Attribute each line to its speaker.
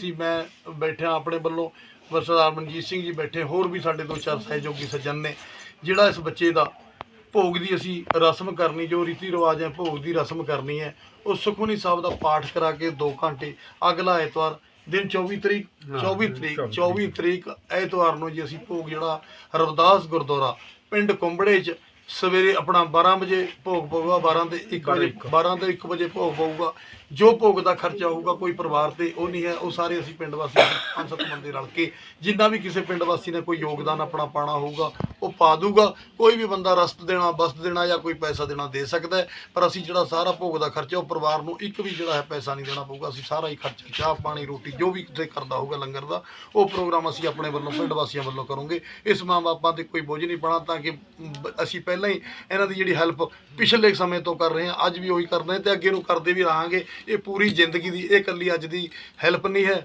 Speaker 1: ਸੀ ਮੈਂ ਬੈਠਿਆ ਆਪਣੇ ਵੱਲੋਂ ਸਰਦਾਰ ਮਨਜੀਤ ਸਿੰਘ ਜੀ ਬੈਠੇ ਹੋਰ ਵੀ ਸਾਡੇ ਦੋ ਚਾਰ ਸਹਿਯੋਗੀ ਸੱਜਣ ਨੇ ਜਿਹੜਾ ਇਸ ਬੱਚੇ ਦਾ ਭੋਗ ਦੀ ਅਸੀਂ ਰਸਮ ਕਰਨੀ ਜੋ ਰੀਤੀ ਰਿਵਾਜ ਹੈ ਭੋਗ ਦੀ ਰਸਮ ਕਰਨੀ ਹੈ ਉਹ ਸੁਖਮਨੀ ਸਾਹਿਬ ਦਾ ਪਾਠ ਕਰਾ ਕੇ 2 ਘੰਟੇ ਅਗਲਾ ਐਤਵਾਰ ਦਿਨ 24 ਤਰੀਕ 24 ਤਰੀਕ 24 ਤਰੀਕ ਐਤਵਾਰ ਨੂੰ ਜੀ ਅਸੀਂ ਭੋਗ ਜਿਹੜਾ ਰਵਿਦਾਸ ਗੁਰਦੁਆਰਾ ਪਿੰਡ ਕੁੰਬੜੇ 'ਚ ਸਵੇਰੇ ਆਪਣਾ 12 ਵਜੇ ਭੋਗ ਪਊਗਾ 12 ਤੇ 1 ਵਜੇ 12 ਤੇ 1 ਵਜੇ ਭੋਗ ਪਊਗਾ। ਜੋ ਭੋਗ ਦਾ ਖਰਚਾ ਹੋਊਗਾ ਕੋਈ ਪਰਿਵਾਰ ਤੇ ਉਹ ਨਹੀਂ ਹੈ ਉਹ ਸਾਰੇ ਅਸੀਂ ਪਿੰਡ ਵਾਸੀ ਪੰਜ ਸੱਤ ਬੰਦੇ ਰਲ ਕੇ ਜਿੰਨਾ ਵੀ ਕਿਸੇ ਪਿੰਡ ਵਾਸੀ ਨੇ ਕੋਈ ਯੋਗਦਾਨ ਆਪਣਾ ਪਾਣਾ ਹੋਊਗਾ ਉਹ ਪਾ ਦੂਗਾ। ਕੋਈ ਵੀ ਬੰਦਾ ਰਸਤ ਦੇਣਾ ਬਸਤ ਦੇਣਾ ਜਾਂ ਕੋਈ ਪੈਸਾ ਦੇਣਾ ਦੇ ਸਕਦਾ ਪਰ ਅਸੀਂ ਜਿਹੜਾ ਸਾਰਾ ਭੋਗ ਦਾ ਖਰਚਾ, ਉਹ ਪਰਿਵਾਰ ਨੂੰ ਇੱਕ ਵੀ ਜਿਹੜਾ ਹੈ ਪੈਸਾ ਨਹੀਂ ਦੇਣਾ ਪਊਗਾ। ਅਸੀਂ ਸਾਰਾ ਹੀ ਖਰਚਾ, ਚਾਹ, ਪਾਣੀ, ਰੋਟੀ, ਜੋ ਵੀ ਕਿਤੇ ਕਰਦਾ ਹੋਊਗਾ ਲੰਗਰ ਦਾ, ਉਹ ਪ੍ਰੋਗਰਾਮ ਅਸੀਂ ਆਪਣੇ ਵੱਲੋਂ, ਪਿੰਡ ਵਾਸੀਆਂ ਵੱਲੋਂ ਕਰੋਗੇ। ਇਸ ਮਾਂ-ਬਾਪਾਂ ਤੇ ਕੋਈ ਬੋਝ ਨਹੀਂ ਪਾਣਾ, ਤਾਂ ਕਿ ਬ- ਅਸੀਂ ਪਹਿਲਾਂ ਹੀ ਇਹਨਾਂ ਦੀ ਜਿਹੜੀ ਹੈਲਪ ਪਿਛਲੇ ਸਮੇਂ ਤੋਂ ਕਰ ਰਹੇ ਹਾਂ, ਅੱਜ ਵੀ ਉਹੀ ਕਰ ਰਹੇ ਤੇ ਅੱਗੇ ਨੂੰ ਕਰਦੇ ਵੀ ਰਹਾਂਗੇ। ਇਹ ਪੂਰੀ ਜ਼ਿੰਦਗੀ ਦੀ, ਇਹ ਇਕੱਲੀ ਅੱਜ ਦੀ ਹੈਲਪ ਨਹੀਂ ਹੈ।